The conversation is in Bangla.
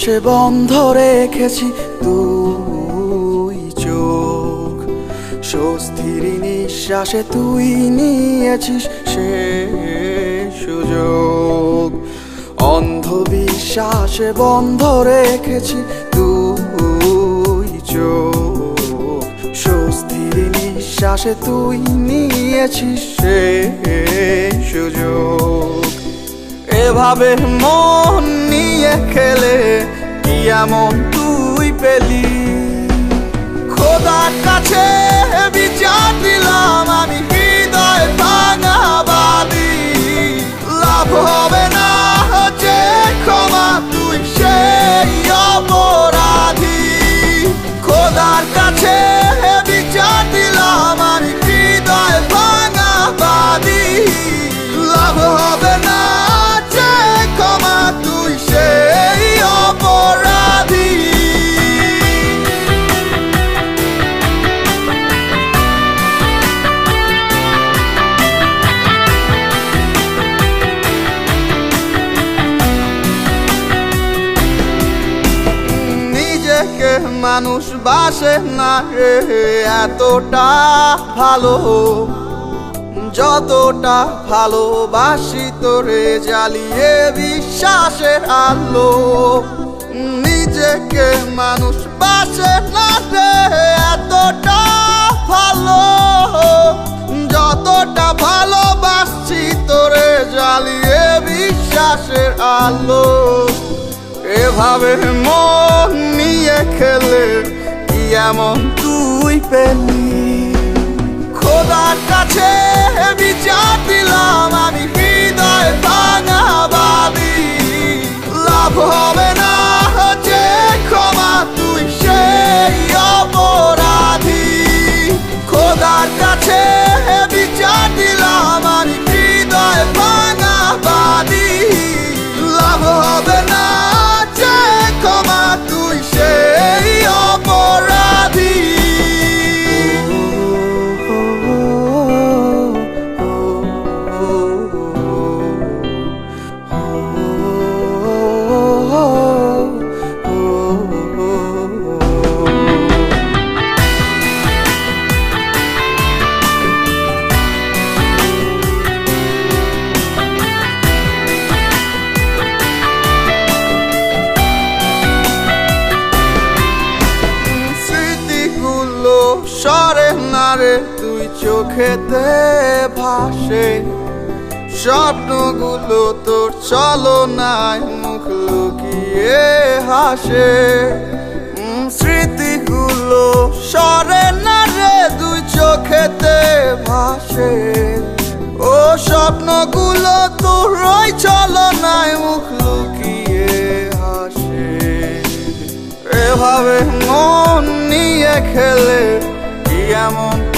নিঃশ্বাসে বন্ধ রেখেছি তুই চোখ। স্বস্তির নিঃশ্বাসে তুই নিয়েছিস সে সুযোগ। অন্ধবিশ্বাসে বন্ধ রেখেছি তুই চোখ। স্বস্তির নিঃশ্বাসে তুই নিয়েছিস সে সুযোগ। এভাবে মন নিয়ে খেলে কি এমন তুই পেলি? নিজেকে মানুষ বাসে না রে এতটা ভালো। যতটা ভালোবাসি তোরে জ্বালিয়ে বিশ্বাসের আলো। নিজেকে মানুষ বাসে না রে এতটা ভালো। যতটা ভালোবাসি তোরে জ্বালিয়ে বিশ্বাসের আলো। এভাবে মন নিয়ে খেলে কি এমন তুই পেলি? খোদার কাছে বিচার দিলাম আমি হৃদয় সরে না রে তুই চোখেতে ভাসে। স্বপ্নগুলো তোর চলো নাই মুখ লুকিয়ে হাসে। স্মৃতিগুলো সরে না রে দুই চোখেতে ভাসে। ও স্বপ্নগুলো তোর চলো নাই মুখ লুকিয়ে হাসে। এভাবে মন নিয়ে খেলে এমন